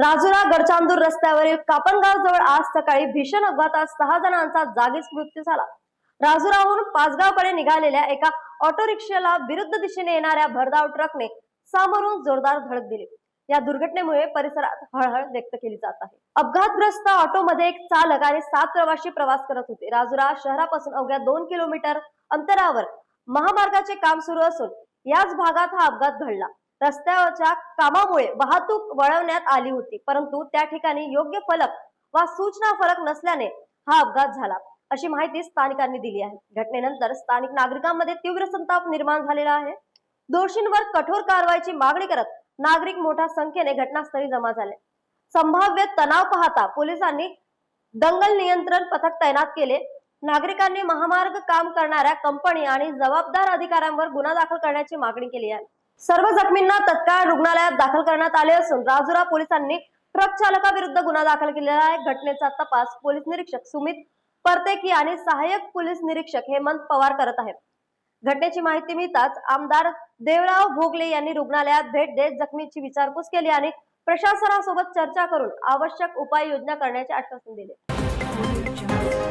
राजुरा गडचांदूर रस्त्यावरील कापणगाव जवळ आज सकाळी भीषण अपघातात सहा जणांचा जागीच मृत्यू झाला. राजुराहून पाचगावकडे निघालेल्या एका ऑटो रिक्षाला विरुद्ध दिशेने येणाऱ्या भरधाव ट्रकने सामोरून जोरदार धडक दिली. या दुर्घटनेमुळे परिसरात हळहळ व्यक्त केली जात आहे. अपघातग्रस्त ऑटोमध्ये एक चालक आणि सात प्रवासी प्रवास करत होते. राजुरा शहरापासून अवघ्या दोन किलोमीटर अंतरावर महामार्गाचे काम सुरू असून याच भागात हा अपघात घडला. रस्त्याच्या कामामुळे वाहतूक वळवण्यात आली होती. परंतु त्या ठिकाणी योग्य फलक वा सूचना फलक नसल्याने हा अपघात झाला. अशी माहिती स्थानिकांनी दिली आहे. घटनेनंतर स्थानिक नागरिकांमध्ये तीव्र संताप निर्माण झालेला आहे. दोषींवर कठोर कारवाईची मागणी करत नागरिक मोठ्या संख्येने घटनास्थळी जमा झाले. संभाव्य तणाव पाहता पोलिसांनी दंगल नियंत्रण पथक तैनात केले. नागरिकांनी महामार्ग काम करणाऱ्या कंपनी आणि जबाबदार अधिकाऱ्यांवर गुन्हा दाखल करण्याची मागणी केली आहे. सर्व जखमींना तत्काळ रुग्णालयात दाखल करण्यात आले असून राजुरा पोलिसांनी ट्रक चालकाविरुद्ध गुन्हा दाखल केलेला आहे. घटनेचा तपास पोलीस निरीक्षक सुमित परतेकी आणि सहाय्यक पोलीस निरीक्षक हेमंत पवार करत आहेत. घटनेची माहिती मिळताच आमदार देवराव भोगले यांनी रुग्णालयात भेट देत जखमीची विचारपूस केली आणि प्रशासनासोबत चर्चा करून आवश्यक उपाययोजना करण्याचे आश्वासन दिले.